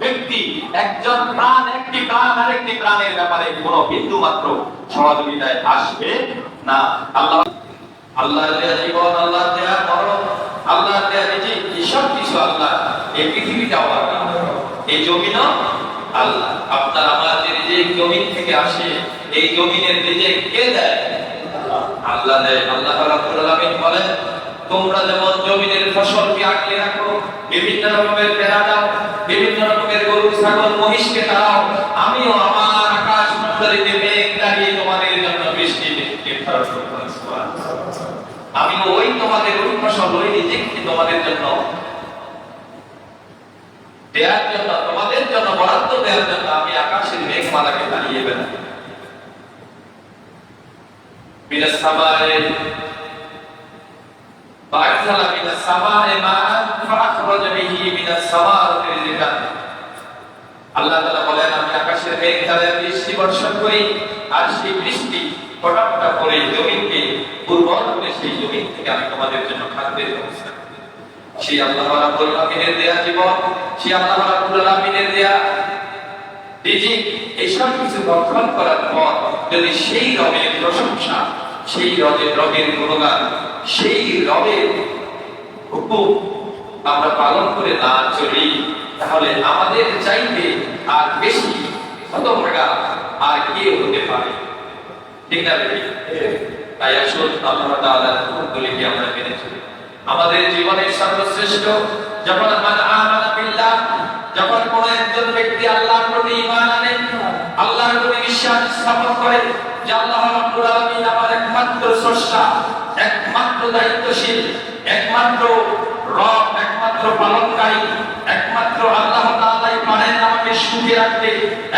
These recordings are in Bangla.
ব্যক্তি, একজন প্রাণ, একটি প্রাণ, আরেকটি প্রাণের ব্যাপারে কোনো বিন্দু মাত্র সহযোগিতায় আসবে না। আল্লাহ আল্লাহ দেয়া জীবন, আল্লাহ দেয়া মরণ, আল্লাহ দেয়া রিজিক এই সব কিছু আল্লাহ এই পৃথিবীটাও আল্লাহ এই জমিনও আল্লাহ, আপনার, আমার যে জমিন থেকে আসে, এই জমিনের রিজিক কে দেয়? আল্লাহ দেয়। আল্লাহ রাব্বুল আলামিন বলেন তোমরা যেমন জমিনের ফসল কি আগলে রাখো, বিভিন্ন রকমের পেড়া দাও, বিভিন্ন রকমের গরু, ছাগল, মহিষকে দাও আমিও আমার আকাশ মন্ডলীতে মেঘ দাঁড়িয়ে তোমাদের জন্য বৃষ্টি নির্ধারণ আমি ওই তোমাদের ওই ফসল ওই রিজিকটি তোমাদের জন্য। দেওয়ার জন্য, তোমাদের জন্য, বরাদ্দ দেওয়ার জন্য আমি আকাশের মেঘ মালাকে দাঁড়িয়ে বেড়াই فأنزل من السماء ماء فأخرج به من الثمرات رزقا আল্লাহ তাআলা বলেন আমি আকাশের মেঘ দ্বারা বৃষ্টি বর্ষণ করি আর সেই বৃষ্টি ফোটা ফোটা করে জমিনকে উর্বর করে সেই জমিন থেকে আমি তোমাদের জন্য খাদ্যের ব্যবস্থা করি। সেই আল্লাহ রাব্বুল আলামিনের দেয়া জীবন সেই আল্লাহ রাব্বুল আলামিনের দেয়া রিজিক এইসব কিছু রক্ষণ করার পর যদি সেই রবের প্রশংসা সেই রবের রবের গুণগান, সেই রবের হুকুম আমরা পালন করে না চলি, তাহলে আমাদের চাইতে আর বেশি হতভাগা আর কে হতে পারে। ঠিক না তাই আসুন, আল্লাহ তাআলার হুকুমগুলিকে আমরা মেনে চলি। আমাদের জীবনের সর্বশ্রেষ্ঠ, যখন মান আমানা বিল্লাহ, যখন কোন একজন ব্যক্তি আল্লাহর প্রতি ঈমান আনে, আল্লাহর প্রতি বিশ্বাস স্থাপন করে যে আল্লাহ রাব্বুল আলামিন আমার একমাত্র স্রষ্টা, একমাত্র দায়িত্বশীল, একমাত্র রব, একমাত্র পালনকারী, একমাত্র আল্লাহ তাআলাই পারেন আমাকে সুখে রাখতে,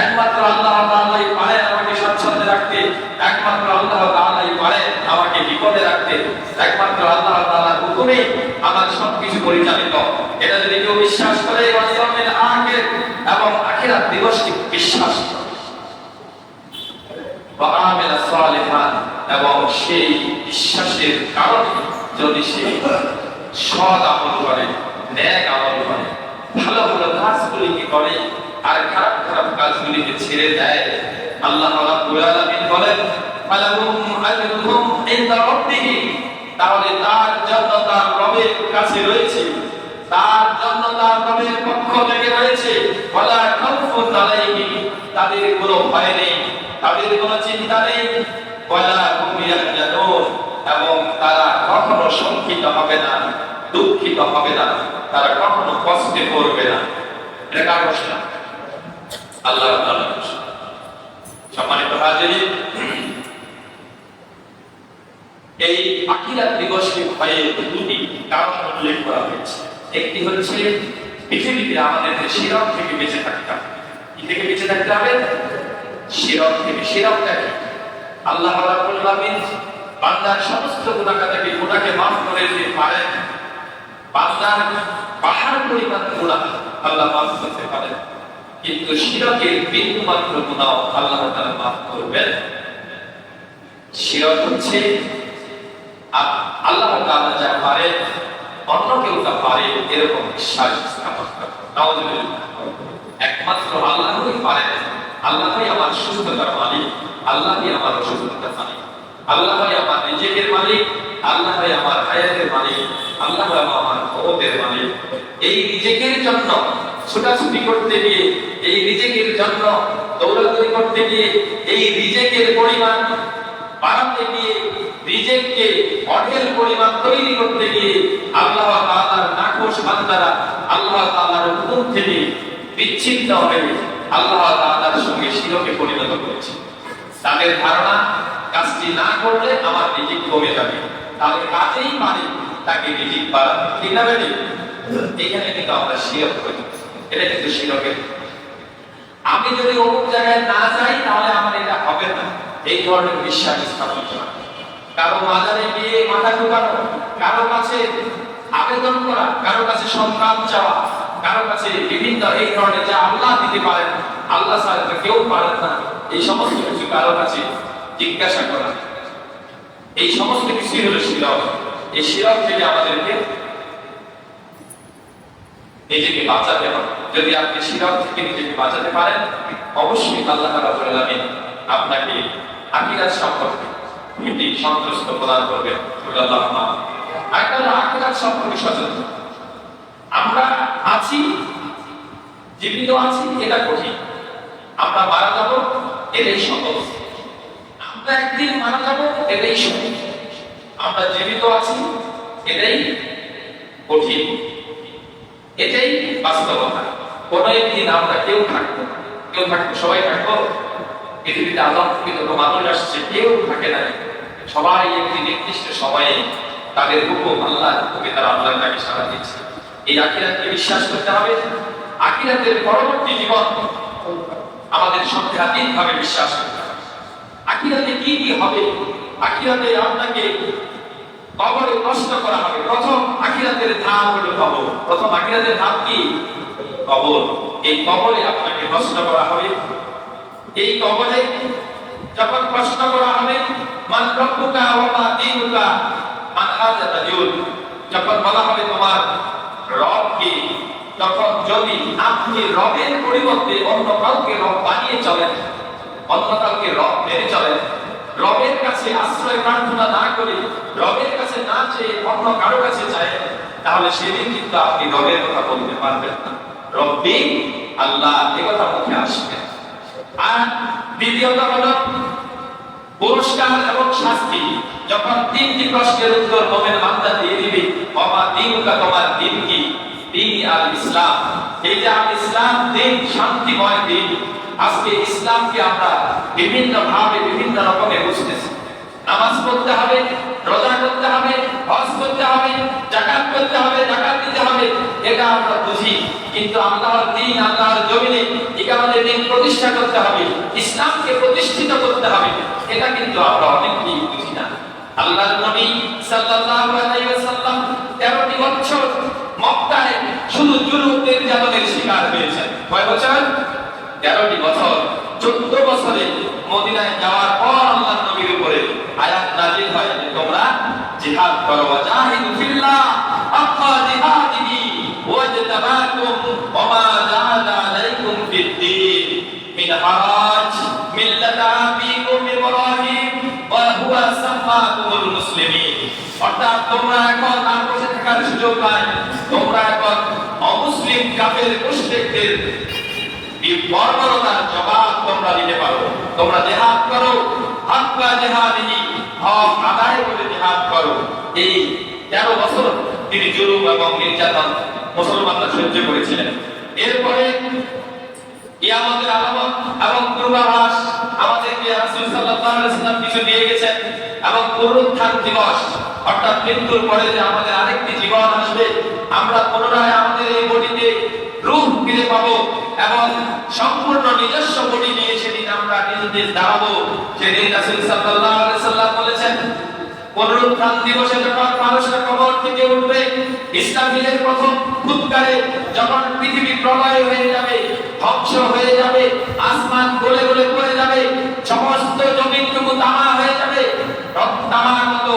একমাত্র আল্লাহ তাআলাই পারেন আমাকে স্বচ্ছন্দে রাখতে, একমাত্র আল্লাহ তাআলাই পারেন আমাকে বিপদে রাখতে, একমাত্র আল্লাহ তাআলার হুকুমে আমার সবকিছু পরিচালিত। এটা যদি কেউ বিশ্বাস করে, ওয়াল ইয়াউমিল আখির, এবং আখিরাত দিবসকে বিশ্বাস করে। ওয়া আমিলা সালিহান এবং সেই বিশ্বাসের কারণে যদি সে সৎ আমল করে, ন্যাক আমল করে, ভালো ভালো কাজগুলিকে করে আর খারাপ খারাপ কাজগুলিকে ছেড়ে দেয়? আল্লাহ বলেন তাহলে তার জন্য তার রবের কাছে রয়েছে, তার জন্য তার রবের পক্ষ থেকে রয়েছে। তাদের কোনো ভয় নেই, তাদের কোনো চিন্তা নেই। এবং তারা কখনো শঙ্কিত হবে না, দুঃখিত হবে না, তারা কখনো কষ্টে পড়বে না। আল্লাহ সম্মানিত এই আখিরাত দিবসকে ভয়ে দুটি কারণ উল্লেখ করা হয়েছে। একটি হচ্ছে, পৃথিবীতে আমাদের শিরক থেকে বেঁচে থাকতে হবে। থেকে বেঁচে থাকতে হবে? শিরক থেকে, শিরকটা কি? আল্লাহ বান্দার সমস্ত গুনাহকে গুনাহকে মাফ করে দিতে পারেন বান্দার পাহাড় পরিমাণ গুনাহ আল্লাহ মাফ করতে পারেন। কিন্তু শিরকের বিন্দু মাত্র গুনাহ আল্লাহ তাআলা মাফ করবেন। শিরক হচ্ছে আল্লাহ তাআলা যা পারে, অন্য কেউ তা পারে, এরকম বিশ্বাস স্থাপন করা। একমাত্র আল্লাহই পারেন আল্লাহই আমার সুস্থতার মালিক, আল্লাহই আমার অসুস্থতার মালিক। আল্লাহই আমার নিজের মালিক, আল্লাহই আমার হায়াতের মালিক আল্লাহ আমার ক্ষমতের মালিক। এই নিজেকের জন্য ছোটাছুটি করতে গিয়ে, এই নিজেকের জন্য দৌড়াদৌড়ি করতে গিয়ে, এই নিজেকের পরিমাণ বাড়াতে গিয়ে রিজেক্টকে অঢেল পরিমাণ তৈরি করতে গিয়ে, আল্লাহ তাআলার নাখোশ বান্দারা, আল্লাহ তাআলার হুকুম থেকে বিচ্ছিন্ন হয়ে আল্লাহ তাআলার সঙ্গে শিরকে পরিণত করেছে। তাদের ধারণা, কাজটি না করলে আমার রিজিক কমে যাবে। তাহলে কাজেই পারে তাকে রিজিক বাড়াবে ঠিক না বেটি? এখানে কিন্তু আমরা শিরক করি। এটা কিন্তু শিরকের। আমি যদি অমুক জায়গায় না যাই, তাহলে আমার এটা হবে না। এই ধরনের বিশ্বাস স্থাপন করা। কারও মাজারে গিয়ে মাথা ঢুকানো, কারও কাছে আবেদন করা, কারও কাছে সন্তান চাওয়া কারও কাছে বিভিন্ন এই ধরনের যা আল্লাহ দিতে পারেন, আল্লাহ ছাড়া কেউ পারেন না। এই সমস্ত কিছু কারও কাছে জিজ্ঞাসা করা। এই সমস্ত কিছুই হলো শিরক। এই শিরক থেকে আমাদেরকে নিজেকে বাঁচাতে হবে। যদি আপনি শিরক থেকে নিজেকে বাঁচাতে পারেন, অবশ্যই আল্লাহ রাব্বুল আলামিন আপনাকে আখিরাত সম্পর্কে ভীতি, সন্তুষ্ট প্রদান করবেন। আল্লাহ সম্পর্কে সচেতন। আমরা আছি, জীবিত আছি, এটা কঠিন। আমরা মারা যাব, এটাই সহজ। আমরা একদিন মারা যাব, এটাই সহজ। আমরা জীবিত আছি, এটাই কঠিন। এটাই বাস্তবতা। কোন একদিন আমরা কেউ থাকব কেউ থাকব, সবাই থাকব। পৃথিবীতে আল্লাহ থেকে যত মানুষ আসছে, কেউ থাকে না। সবাই একটি নির্দিষ্ট সময়ে তাদের হুকুম আল্লাহ হুকুমে তারা আল্লাহর ডাকে সাড়া দিচ্ছে। এই আখিরাতকে বিশ্বাস করতে হবে। আখিরাতের পরবর্তী জীবন আমাদের সন্দেহাতীত ভাবে বিশ্বাস করতে হবে। আখিরাতে কি কি হবে? আখিরাতে আপনাকে কবরে প্রশ্ন করা হবে। প্রথম আখিরাতের ধাপ হলো কবর। প্রথম আখিরাতের ধাপ কি? কবর। এই কবরে আপনাকে প্রশ্ন করা হবে। এই কবরে যখন প্রশ্ন করা হবে, মান রব্বুকা ওয়া মা দীনুকা, মান তাজুল যখন বলা হবে তোমার রব কি? তখন যদি আপনি রবের পরিবর্তে অন্য কাউকে রব বানিয়ে চলেন, অন্য কাউকে রব মেনে চলেন, রবের কাছে আশ্রয় প্রার্থনা না করে, রবের কাছে না চেয়ে অন্য কারও কাছে চায় তাহলে সেদিন কিন্তু আপনি রবের কথা বলতে পারবেন না। রব্বি আল্লাহ এ কথা মুখে আসবে। আর দ্বিতীয়ত হলো পুরস্কার এবং শাস্তি যখন তিনটি প্রশ্নের উত্তর মোমেন বান্দা দিয়ে দিবে, বাবা, দিনকা, তোমার দিন কি? দিন আল ইসলাম। এই যে আল ইসলাম, দিন শান্তিময় দিন। আজকে ইসলামকে আমরা বিভিন্ন ভাবে বিভিন্ন রকমে বুঝতেছি। নামাজ পড়তে হবে, রোজা করতে হবে, হজ করতে হবে, জাকাত করতে হবে, জাকাত দিতে হবে, এটা আমরা বুঝি। কিন্তু আল্লাহর দিন, আল্লাহর জমিনে ইকামতের দিন প্রতিষ্ঠা করতে হবে, ইসলামকে প্রতিষ্ঠিত করতে হবে, এটা কিন্তু আমরা অনেকেই বুঝি না। আল্লাহর নবী সাল্লাল্লাহু আলাইহি ওয়াসাল্লাম 13টি বছর মক্কায় শুধু জুলুম নির্যাতনের শিকার হয়েছেন। কয় বছর? তেরোটি বছর। চোদ্দ বছরে মদিনায় যাওয়ার পর আল্লাহ নবীর উপরে আয়াত নাজিল হয় তোমরা জিহাদ করো ওয়াজাহিদু ফিল্লাহ হাক্কা জিহাদিহি ওয়াজতাবাকুম ওমা জাআলা আলাইকুম ফিদ-দীন মিন হারাজ মিল্লাতা আবিকুম ইব্রাহিম ওয়া হুয়া সাম্মাকুমুল মুসলিমিন অর্থাৎ তোমরা এখন আর বসে থাকার সুযোগ নাই তোমরা এখন অমুসলিম এই বর্বরতার জবাব তোমরা দিতে পারো। তোমরা জেহাদ করো। হাক্কা হক আদায় করে জেহাদ করো। এই তেরো বছর তিনি জুলুম এবং নির্যাতন মুসলমানরা সহ্য করেছিলেন। এরপরে কিয়ামতের আলামত এবং পূর্বাভাস আমাদেরকে রাসূল সাল্লাল্লাহু আলাইহি ওয়াসাল্লাম কিছু দিয়ে গেছেন এবং পুনরুত্থান দিবস, অর্থাৎ মৃত্যুর পরে যে আমাদের আরেকটি জীবন আসবে, আমরা পুনরায় আমাদের এই বডিতে রূপ ফিরে পাবো এবং সম্পূর্ণ নিজস্ব বডি নিয়ে সেদিন আমরা নিজেদের দাঁড়াবো। সেদিন রাসূল সাল্লাল্লাহু আলাইহি সাল্লাম বলেছেন পুনরুত্থান দিবসে যখন মানুষের কবর থেকে উঠবে, ইসরাফিলের প্রথম ফুৎকারে যখন পৃথিবী প্রলয় হয়ে যাবে, ধ্বংস হয়ে যাবে, আসমান গলে গলে পড়ে যাবে, সমস্ত জমিনটুকু তামা হয়ে যাবে তামার মতো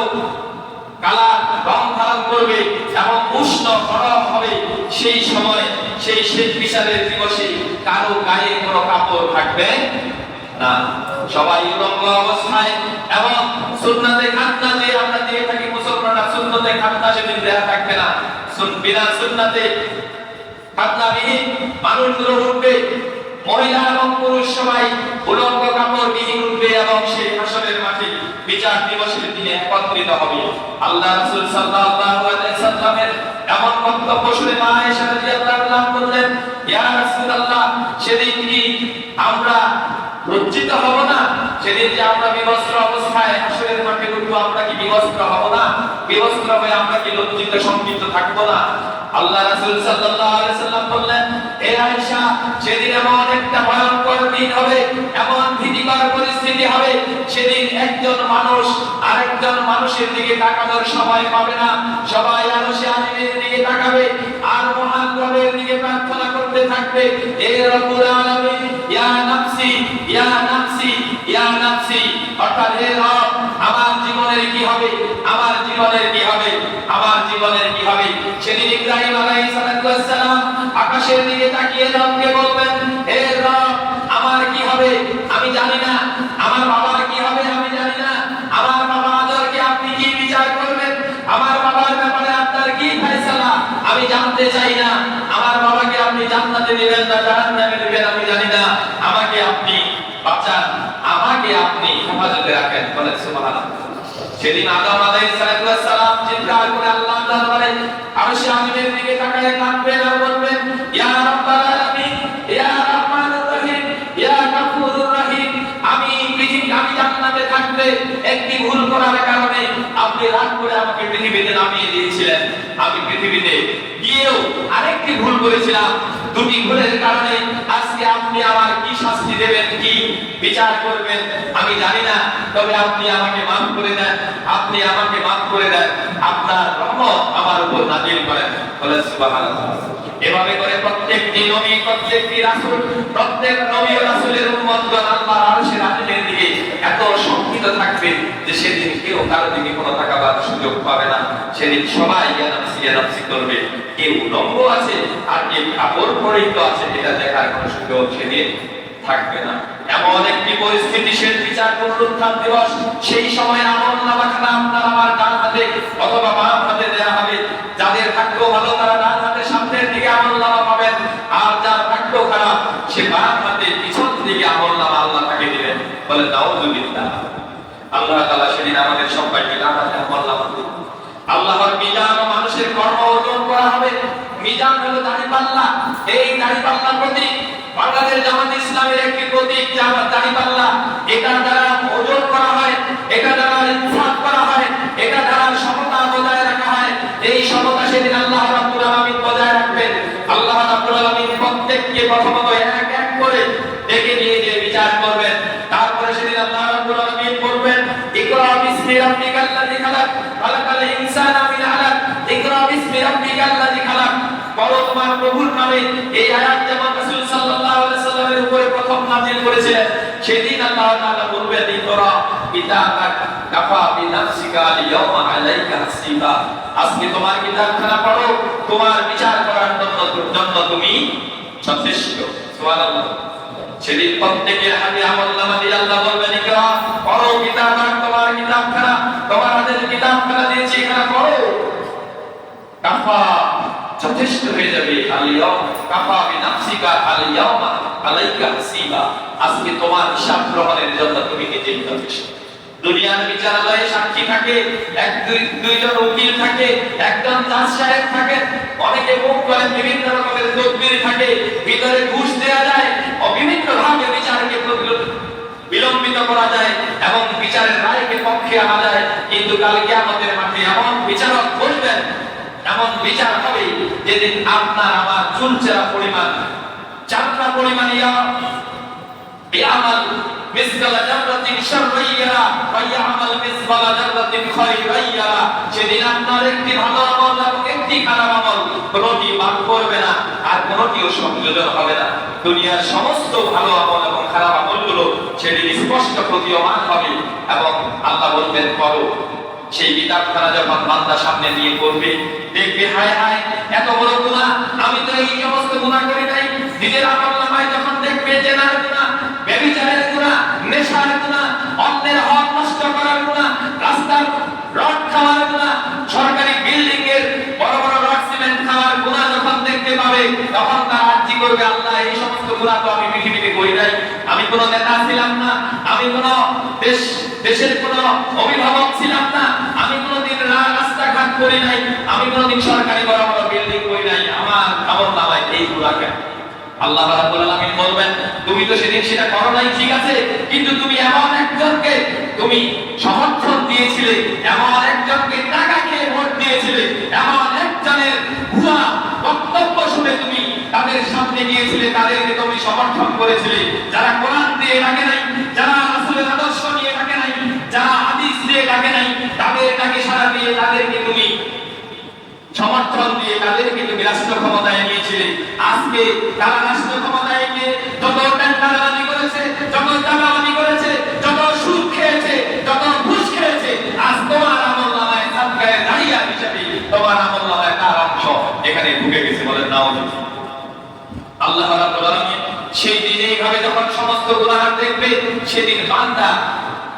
কালার রং ধারণ করবে এবং উষ্ণ গরম হবে। সেই সময়, সেই শেষ বিচারের দিবসে কারও গায়ে কোনো কাপড় থাকবে না। সবাই অবস্থায় এবং খাতনা যে আমরা দিয়ে থাকি মুসলমানরা খাতনা সেদিন দেয়া থাকবে না। বিনা মানুষগুলো মহিলা এবং পুরুষ সবাই উলঙ্গ কাপড় বিহীন এবং সেই মাঠে বিচার দিবসের দিনে একত্রিত হবে। আল্লাহ সাল্লামের এমন বক্তব্য শুনে বললেন, ইয়া সেদিন কি আমরা লজ্জিত হব না। সেদিন যে আমরা বিবস্ত্র অবস্থায় হাসরের মাঠে উঠবো, আমরা কি বিবস্ত্র হব না? বিবস্ত্র হয়ে আমরা কি লজ্জিত সংকিত থাকব না? আল্লাহ সাল্লাল্লাহু আলাইহি সাল্লাম বললেন হে আয়েশা, সেদিন এমন একটা ভয়ঙ্কর দিন হবে, এমন ভীতিকর পরিস্থিতি হবে, সেদিন একজন মানুষ আরেকজন মানুষের দিকে তাকানোর সময় পাবে না। সবাই আরশে আজিমের দিকে তাকাবে, আর মহান রবের দিকে প্রার্থনা করতে থাকবে হে রব্বুল আলামিন, ইয়া নাফসি ইয়া নাফসি ইয়া নাফসি। অর্থাৎ, হে রব, আমার জীবনের কি হবে? আমার জীবনের কি হবে? আমার জীবনের কি হবে? সেদিন ইব্রাহিম আকাশের দিকে তাকিয়ে রবকে বলবেন, হে রব, আমার কি হবে? আমি জানি না। আমার বাবার কি হবে? আমি জানি না। আমার বাবা আদরকে আপনি কি বিচার করবেন? আমার বাবার ব্যাপারে আপনার কি ফয়সালা? আমি জানতে চাই না। আমার বাবাকে আপনি জান্নাতে দিবেন না, জাহান্নামে দিবেন, আমি জানি না। আমাকে আপনি বাঁচান, আমাকে আপনি হেফাজতে রাখেন, বলেন সুবহানাল্লাহ। সেদিন আদম আলাইহিস সালাম চিৎকার করে আল্লাহ দরবারে আরশে আজিমের দিকে তাকায় কাঁদবেন আর বলবেন, ইয়া রাব্বাল আলামিন, ইয়া রহমানুর রহিম, ইয়া গফুরুর রহিম, আমি পৃথিবী, আমি জান্নাতে থাকতে একটি ভুল করার কারণে আপনি রাগ করে আমাকে পৃথিবীতে নামিয়ে দিয়েছিলেন। আমি পৃথিবীতে আরেকটি ভুল করেছিলাম দুটি ভুলের কারণে আজকে আপনি আমার কি শাস্তি দেবেন, কি বিচার করবেন, আমি জানি না, তবে আপনি আমাকে মাফ করে দেন, আপনি আমাকে মাফ করে দেন, আপনার রহমত আমার উপর নাজিল করেন। বলে সুবহানাল্লাহ। এভাবে করে প্রত্যেকটি নবী, প্রত্যেকটি রাসূল, প্রত্যেক নবী ও রাসূলের উম্মতগণ আল্লাহর আরশের আজিমের দিকে এত শঙ্কিত থাকবে যে সেদিন কেউ কারও দিকে কোনো তাকাবার সুযোগ পাবে না। সেদিন সবাই ইয়া নাফসি, ইয়া করবে কেউ লম্ব আছে আর কেউ কাপড় পরিহিত আছে, এটা দেখার কোনো সুযোগ সেদিন থাকবে না। এমন একটি পরিস্থিতি সে বিচার পুনরুত্থান দিবস, সেই সময় আমল নামাখানা আপনার আমার ডান হাতে অথবা বাম হাতে দেয়া হবে যাদের ভাগ্য ভালো তারা ডান হাতে সামনের দিকে আমল নামা পাবেন আর যার ভাগ্য খারাপ সে বাম হাতে পিছন দিকে আমল নামা আল্লাহ তাকে দিবেন বলে নাউজুবিল্লাহ আল্লাহ তাআলা সেদিন আমাদের সবাইকে হাতে আমল আল্লাহর মিজান ও মানুষের কর্ম ওজন করা হবে। মিজান হলো দাড়িপাল্লা এই দাড়িপাল্লার প্রতীক বাংলাদেশ জামাত ইসলামের একটি প্রতীক জামাত দাড়িপাল্লা এটা দ্বারা ওজন করা হয়, এটা দ্বারা ইনসাফ করা হয়, এটা দ্বারা সমতা বজায় রাখা হয়। এই সমতা সেদিন আল্লাহ রাব্বুল আলামিন বজায় রাখবেন আল্লাহ রাব্বুল আলামিন প্রত্যেককে প্রথমত এক এক করে ডেকে নিয়ে যে বিচার করবেন তারপরে সেদিন আল্লাহ রাব্বুল আলামিন বলবেন ইকরা বিসমি রাব্বিকাল্লাযী খালাক খালাকাল ইনসানা মিন আলাক ইকরা বিসমি রাব্বিকাল্লাযী খালাক পড়ো তোমার প্রভুর নামে এই আয়াত যেমন রাসূল সাল্লাল্লাহু আলাইহি সাল্লামের উপরে প্রথম নাযিল করেছিলেন সেদিন আল্লাহ তাআলা বলবেন, ইকরা কিতাবাক কাফা বিনাফসিকা আল-ইয়াওমা আলাইকা হাসিবা আজকে তোমার কিতাবখানা পড়ো, তোমার বিচার করার জন্য তুমি যথেষ্ট সুবহানাল্লাহ। সেদিন প্রত্যেকের হাতে আমল দিয়ে আল্লাহ বলবেন, ইকরা পড়ো কিতাব তোমার কিতাবখানা, তোমার হাতের কিতাবখানা দিয়েছি, এখানে পড়ো। কাফা যথেষ্ট হয়ে যাবে আজকে তোমার হিসাব গ্রহণের জন্য তুমি নিজেই দুনিয়ার বিচারালয়ে সাক্ষী থাকে, এক, দুই, দুইজন উকিল থাকে, একজন জাজ সাহেব থাকে, অনেকে মুখ করেন, বিভিন্ন রকমের তদবির থাকে, ভিতরে ঘুষ দেওয়া যায় ও বিভিন্ন ভাবে বিচারকে বিলম্বিত করা যায় এবং বিচারের রায়কে পক্ষে আনা যায়। কিন্তু কালকে আমাদের মাঠে এমন বিচারক বসবেন, এমন বিচার হবে যেদিন আপনার আমার চুলচেরা পরিমাণ, চামড়া পরিমাণ ইয়া ইয়ামাল মিসকালা জাররাতিন শাররান ইয়ারা ওয়া মিসকালা জাররাতিন আপনার একটি ভালো আমল এবং একটি খারাপ আমল কোনটি বাদ করবে না আর কোনটিও সংযোজন হবে না। দুনিয়ার সমস্ত ভালো আমল এবং খারাপ আমলগুলো সেদিন স্পষ্ট প্রতীয়মান হবে এবং আল্লাহ বলবেন, করো। সেই কিতাবখানা যখন বান্দা সামনে নিয়ে পড়বে, দেখবে, হায় হায়, এত বড় গুনাহ। আমি তো এই সমস্ত গুনাহ করি নাই। নিজের যখন দেখবে জেনার গুনাহ ব্যভিচারের গুনাহ, নেশার গুনাহ, অন্যের হক নষ্ট করার গুনাহ, রাস্তার রড খাওয়ার গুনাহ, সরকারি বিল্ডিং এর বড় বড় রড সিমেন্ট খাওয়ার গুনাহ যখন দেখতে পাবে, তখন তার আর্জি করবে আল্লাহ? এই সমস্ত গুনাহ তো আমি পৃথিবীতে করি নাই। কোনো নেতা ছিলাম না, আমি কোনো দেশ, দেশের কোনো অভিভাবক ছিলাম না, আমি কোনোদিন রাস্তাঘাট করি নাই, আমি কোনোদিন সরকারি বড় বড় বিল্ডিং করি নাই, আমার আমল নামায় এই গুণা কেন? আল্লাহ রাব্বুল আলামিন বলবেন, তুমি তো সেদিন সেটা করো নাই, ঠিক আছে, কিন্তু তুমি এমন একজনকে, তুমি সমর্থন দিয়েছিলে, এমন একজনকে টাকা খেয়ে ভোট দিয়েছিলে এমন একজনের ভুয়া সামনে গিয়েছিলে তাদেরকে তুমি সমর্থন করেছিলে। যারা কোরআন দিয়ে ডাকে নাই, যারা রাসূলের আদর্শ নিয়ে ডাকে নাই, যারা হাদিস দিয়ে ডাকে নাই, তাদের ডাকে সাড়া দিয়ে তাদেরকে তুমি সমর্থন দিয়ে তাদেরকে তুমি রাষ্ট্র ক্ষমতায় নিয়েছিলে। আজকে তারা রাষ্ট্র ক্ষমতায় গিয়ে যত টেন্ডারবাজি করেছে, যত চাঁদাবাজি করেছে, যত সুদ খেয়েছে, যত ঘুষ খেয়েছে, আজ তোমার আমল নামায় সাদকায় দাঁড়িয়ে হিসেবে তোমার আমল নামায় তার অংশ এখানে ঢুকে গেছে বলেন নাও আল্লাহ রাব্বুল আলামিন সেই দিন এইভাবে যখন সমস্ত গুনাহ দেখবে, সেদিন বান্দা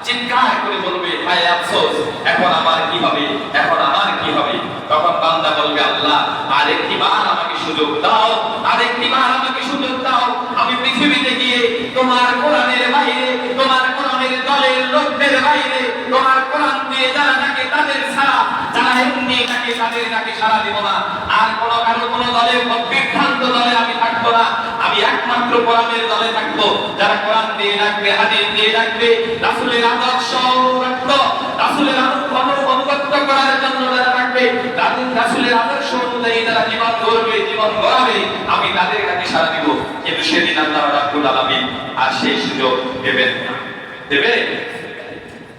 চিৎকার করে বলবে, হায় আফসোস, এখন আমার কি হবে? এখন আমার কি হবে? তখন বান্দা বলবে, আল্লাহ, আরেকটি বার আমাকে সুযোগ দাও, আরেকটি বার আমাকে সুযোগ দাও। আমি পৃথিবীতে গিয়ে তোমার কোরআনের বাইরে, তোমার কোরআনের দলের লোকদের বাইরে, তোমার কোরআন দিয়ে যারা থাকে তাদের ছাড়া যারা এমনি থাকে তাদের তাকে সারা দিব না। আর কোন কারও কোন দলের বিভ্রান্ত দলে আমি থাকব না। আমি একমাত্র কোরআনের দলে থাকব। যারা কোরআন দিয়ে রাখবে হাদিস দিয়ে রাখবে রাসূলের আদর্শ রাখতো রাসূলের অনু- অনুগত্য করার জন্য যারা রাখবে তাদের রাসূলের আদর্শ অনুযায়ী যারা জীবন গড়বে, জীবন গড়াবে। আমি তাদের কাছে সারা দিব। কিন্তু সেদিন আল্লাহ রাব্বুল আলামিন আর সেই সুযোগ দেবেন না। দেবে?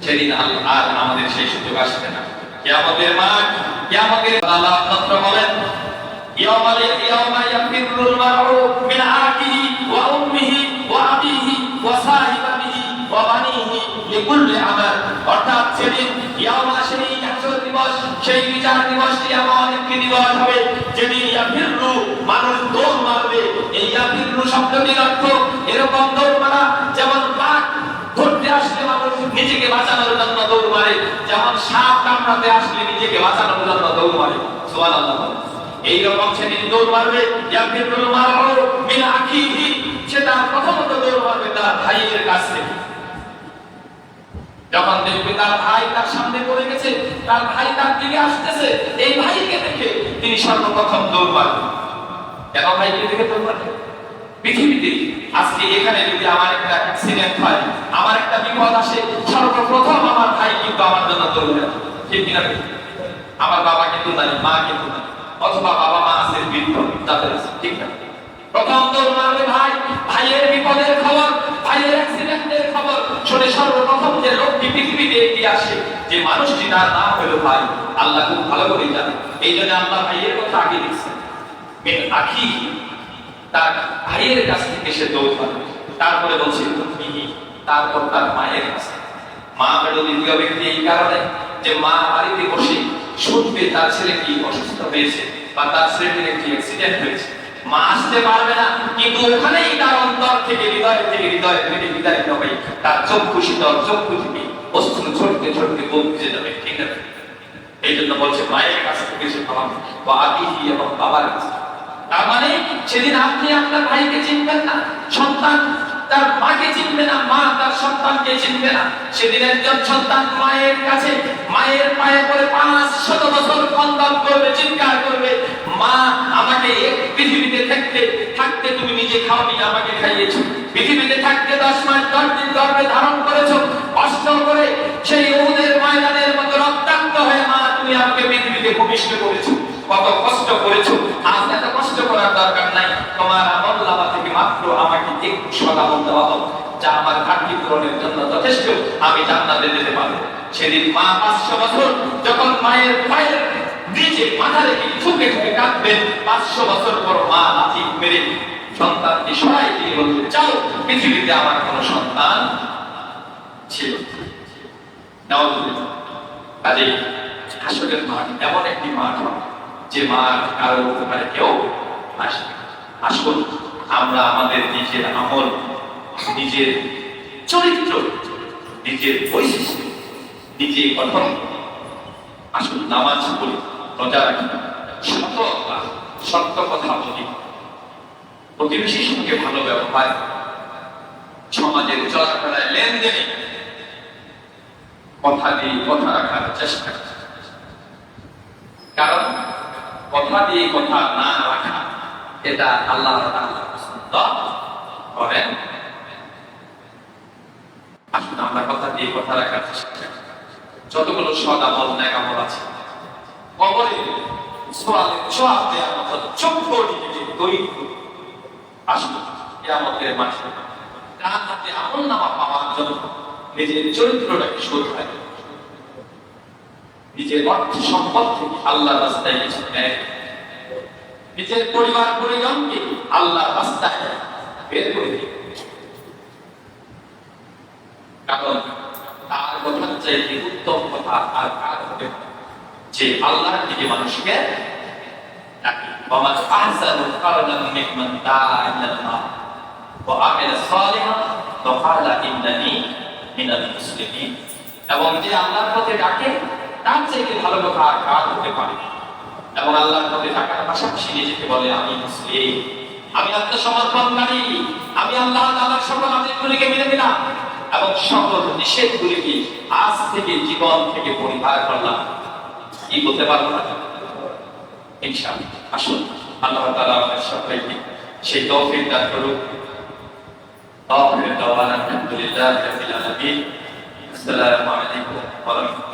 সেদিন আর আমাদের সেই সুযোগ আসবে না। কিয়ামতের মাঠ, কিয়ামতের আল্লাহ তত্ত্ব বলেন ইয়ামালে ইয়ামা ইয়াফিরুল মারউ মিন আকিহি ওয়া উম্মিহি ওয়া আবিহি ওয়া সাহিবিহি ওয়া বানিহি লিকুল্লি আমাল। অর্থাৎ সেদিন ইয়ামা সেই হাসর দিবস, সেই বিচার দিবস এমন একটি দিবস হবে যেদিন ইয়াফিরু মানুষ দৌড় মারবে। এই ইয়াফিরু শব্দটির অর্থ এরকম দৌড় মারা যেমন ধরতে আসলে মানুষ নিজেকে বাঁচানোর জন্য দৌড় মারে যেমন সাপ কামড়াতে আসলে নিজেকে বাঁচানোর জন্য দৌড় মারে সুবহানাল্লাহ। এইরকম সেদিন দৌড় মারবে ইয়াফিরুল মারউ মিন আখিহি। সে তার প্রথমত দৌড় মারবে তার ভাইয়ের কাছ। যখন দেখবে তার ভাই তার সামনে পড়ে গেছে, তার ভাই তার দিকে আসতেছে, এই ভাইকে দেখে তিনি সর্বপ্রথম দৌড় মারবেন কেন ভাইকে দেখে দৌড় মারবেন পৃথিবীতে আজকে এখানে যদি আমার একটা অ্যাক্সিডেন্ট হয়, আমার একটা বিপদ আসে, সর্বপ্রথম আমার ভাই কিন্তু আমার জন্য দৌড় ঠিক কিনা? আমার বাবা কিন্তু নাই, মা কিন্তু নাই, অথবা বাবা মা আছে বৃদ্ধ তাদের আছে, ঠিক না? প্রথম দৌড় মারবে ভাই, ভাইয়ের বিপদের খবর, ভাইয়ের অ্যাক্সিডেন্টের খবর শুনে সর্বপ্রথম যে লোকটি পৃথিবীতে এগিয়ে আসে, যে মানুষটি তার নাম হলো ভাই, আল্লাহ খুব ভালো করে জানে। এই জন্য আল্লাহ ভাইয়ের কথা আগে দিচ্ছেন আখি তার ভাইয়ের কাছ থেকে সে দৌড় মারবে তারপরে বলছে তারপর তার মায়ের কাছে। মা হলো দ্বিতীয় ব্যক্তি এই কারণে যে মা বাড়িতে বসে শুনবে তার ছেলে কি অসুস্থ হয়েছে বা তার ছেলেটির একটি অ্যাক্সিডেন্ট হয়েছে। মা আসতে পারবে না, কিন্তু ওখানেই তার অন্তর থেকে হৃদয় থেকে হৃদয় থেকে বিদারিত হয়ে তার চক্ষু শীতল, চক্ষু থেকে যাবে। ঠিক আছে? এই জন্য বলছে, মায়ের কাছ থেকে সে পালাম বা এবং বাবার কাছে। তার মানে সেদিন আপনি আপনার ভাইকে চিনবেন না, সন্তান তার মাকে চিনবে না, মা তার সন্তানকে চিনবে না। সেদিন একজন সন্তান মায়ের কাছে, মায়ের পায়ে পড়ে পাঁচ শত বছর খন্দন করবে, চিৎকার করবে, মা, আমাকে পৃথিবীতে থাকতে থাকতে তুমি নিজে খাওনি, আমাকে খাইয়েছো। পৃথিবীতে থাকতে দশ মাস, দশ দিন গর্ভে ধারণ করেছ। কষ্ট করে সেই ওদের ময়দানের মতো রক্তাক্ত হয়ে, মা, তুমি আমাকে পৃথিবীতে ভূমিষ্ঠ করেছ। কত কষ্ট করেছ? আজ এত কষ্ট করার দরকার নাই। তোমার আমল লাভা থেকে মাত্র আমাকে একটু সদামল দেওয়া হোক যা আমার ঘাটতি পূরণের জন্য যথেষ্ট, আমি জান্নাতে যেতে পারব। সেদিন মা পাঁচশো বছর যখন মায়ের পায়ের নিচে মাথা রেখে ঠুকে ঠুকে কাঁদবেন, পাঁচশো বছর পর মা লাথি মেরে সন্তানকে সরাই দিয়ে বলতে চাও, পৃথিবীতে আমার কোনো সন্তান ছিল কাজেই হাসরের মাঠ এমন একটি মাঠ হবে যে মাঠ কারও উপকারে কেউ আসবে আসুন, আমরা আমাদের নিজের আমল, নিজের চরিত্র, নিজের বৈশিষ্ট্য নিজে গঠন আসুন, নামাজ পড়ি, রোজা রাখি। সত্য সত্য কথা বলি। প্রতিবেশীর সঙ্গে ভালো ব্যবহার। সমাজের চলাফেরায় লেনদেনে। কথা দিয়ে কথা রাখার চেষ্টা কারণ কথা দিয়ে কথা না রাখা, এটা আল্লাহ পছন্দ। করেন আসুন আমরা কথা দিয়ে কথা রাখার যতগুলো সদ আমল, ন্যাক আমল আছে, কবরে সোয়ালে জবাব দেওয়ার মতো করুন। আসুন কেয়ামতের মাঠে। ডান হাতে আমল নামা পাওয়ার জন্য নিজের চরিত্রটাকে শোধরায় নিজের অর্থ সম্পদ থেকে আল্লাহ রাস্তায় কিছু নেয় নিজের পরিবার পরিজনকে আল্লাহ রাস্তায় বের করে দিন কারণ তার কথার চাইতে উত্তম কথা আর কার হতে পারে? যে আল্লাহর দিকে মানুষকে ডাকে ومن أحسن قولا ممن دعا إلى الله وعمل صالحا وقال إنني من المسلمين এবং যে আল্লাহর পথে ডাকে তার চাইতে ভালো কথা আর কার হতে পারে? এবং আল্লাহর প্রতি টাকার পাশাপাশি নিজেকে বলে, আমি মুসলিম। আমি আত্মসমর্পণকারী। আমি আল্লাহ তালার সকল আদেশগুলিকে মেনে নিলাম এবং সকল নিষেধগুলিকে আজ থেকে জীবন থেকে পরিহার করলাম। কি বলতে পারব না? ইনশাআল্লাহ। আসুন, আল্লাহ তালা আমাদের সকলকে সেই তৌফিক দান করুক। তৌফিক দাওয়ান আলহামদুলিল্লাহ রাব্বিল আলামিন। আসসালামু আলাইকুম ওয়া রাহমাতুল্লাহ।